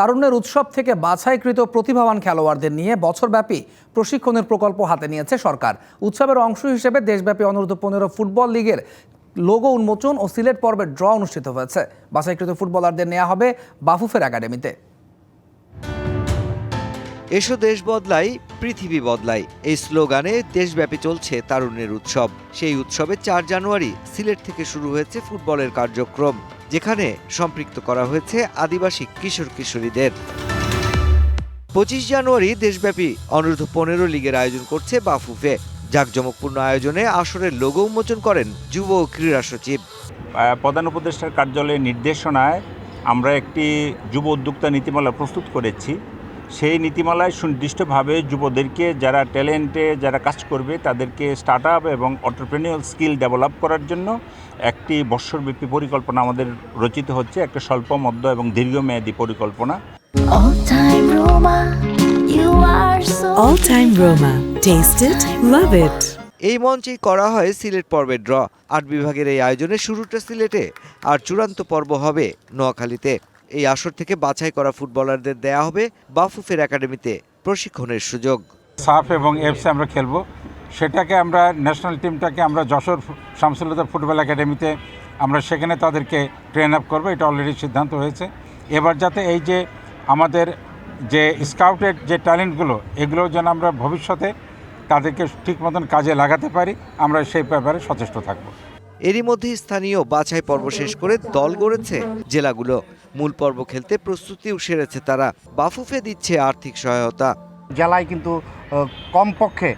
তারুণ্যের উৎসব থেকে বাছাইকৃত প্রতিভাবান খেলোয়াড়দের নিয়ে বছরব্যাপী প্রশিক্ষণের প্রকল্প হাতে নিয়েছে সরকার। উৎসবের অংশ হিসেবে দেশব্যাপী অনূর্ধ্ব পনেরো ফুটবল লিগের লোগো উন্মোচন ও সিলেট পর্বের ড্র অনুষ্ঠিত হয়েছে। বাছাইকৃত ফুটবলারদের নেওয়া হবে বাফুফের একাডেমিতে। এসো দেশ বদলাই, পৃথিবী বদলাই। এই স্লোগানে দেশব্যাপী চলছে তারুণ্যের উৎসব। সেই উৎসবে চার জানুয়ারি সিলেট থেকে শুরু হয়েছে ফুটবলের কার্যক্রম। যেখানে সম্পৃক্ত করা হয়েছে আদিবাসী কিশোর কিশোরীদের। পঁচিশ জানুয়ারি দেশব্যাপী অনূর্ধ্ব পনেরো লীগের আয়োজন করছে বাফুফে। জাঁকজমকপূর্ণ আয়োজনে আসরের লোগো উন্মোচন করেন যুব ও ক্রীড়া সচিব। প্রধান উপদেষ্টার কার্যালয়ের নির্দেশনায় আমরা একটি যুব উদ্যোক্তা নীতিমালা প্রস্তুত করেছি। সেই নীতিমালায় সুনির্দিষ্টভাবে যুবদেরকে যারা ট্যালেন্টে যারা কাজ করবে তাদেরকে স্টার্ট আপ এবং অন্টারপ্রেনিয়াল স্কিল ডেভেলপ করার জন্য একটি বৎসরব্যাপী পরিকল্পনা আমাদের রচিত হচ্ছে একটা স্বল্প মধ্য এবং দীর্ঘমেয়াদী পরিকল্পনা All time Roma, you are so All Time Roma. Taste it, love it. এই মঞ্চেই করা হয় সিলেট পর্বের ড্র আট বিভাগের এই আয়োজনের শুরুটা সিলেটে আর চূড়ান্ত পর্ব হবে নোয়াখালীতে এই আসর থেকে বাছাই করা ফুটবলারদের দেয়া হবে বাফুফের একাডেমিতে প্রশিক্ষণের সুযোগ। সাফ এবং এফসি আমরা খেলব। সেটাকে আমরা ন্যাশনাল টিমটাকে আমরা যশোর শামসুল্লাহ ফুটবল একাডেমিতে আমরা সেখানে তাদেরকে ট্রেন আপ করব। এটা অলরেডি সিদ্ধান্ত হয়েছে। এবার যাতে এই যে আমাদের যে স্কাউটের যে ট্যালেন্টগুলো এগুলো যেন আমরা ভবিষ্যতে তাদেরকে ঠিক মতন কাজে লাগাতে পারি, আমরা সেই ব্যাপারে সচেষ্ট থাকব। এরই মধ্যে স্থানীয় বাছাই পর্ব শেষ করে দল গড়েছে জেলাগুলো। মূল পর্ব খেলতে প্রস্তুতিও সেরেছে তারা। বাফুফে দিচ্ছে আর্থিক সহায়তা। জেলায় কিন্তু কমপক্ষে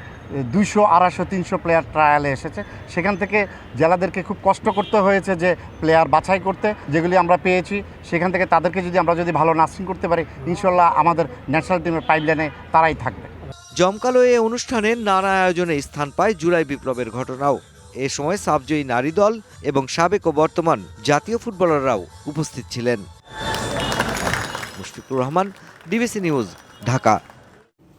দুইশো আড়াইশো তিনশো প্লেয়ার ট্রায়ালে এসেছে। সেখান থেকে জেলাদেরকে খুব কষ্ট করতে হয়েছে যে প্লেয়ার বাছাই করতে। যেগুলি আমরা পেয়েছি সেখান থেকে তাদেরকে যদি আমরা যদি ভালো নার্সিং করতে পারি ইনশাল্লাহ আমাদের ন্যাশনাল টিমের পাইপলাইনে তারাই থাকবে। জমকালো এই অনুষ্ঠানে নানা আয়োজনে স্থান পায় জুলাই বিপ্লবের ঘটনাও। এ সময় সাবজয়ী নারী দল এবং সাবেক ও বর্তমান জাতীয় ফুটবলাররাও উপস্থিত ছিলেন। Mushfiqur Rahman, DBC news, Dhaka.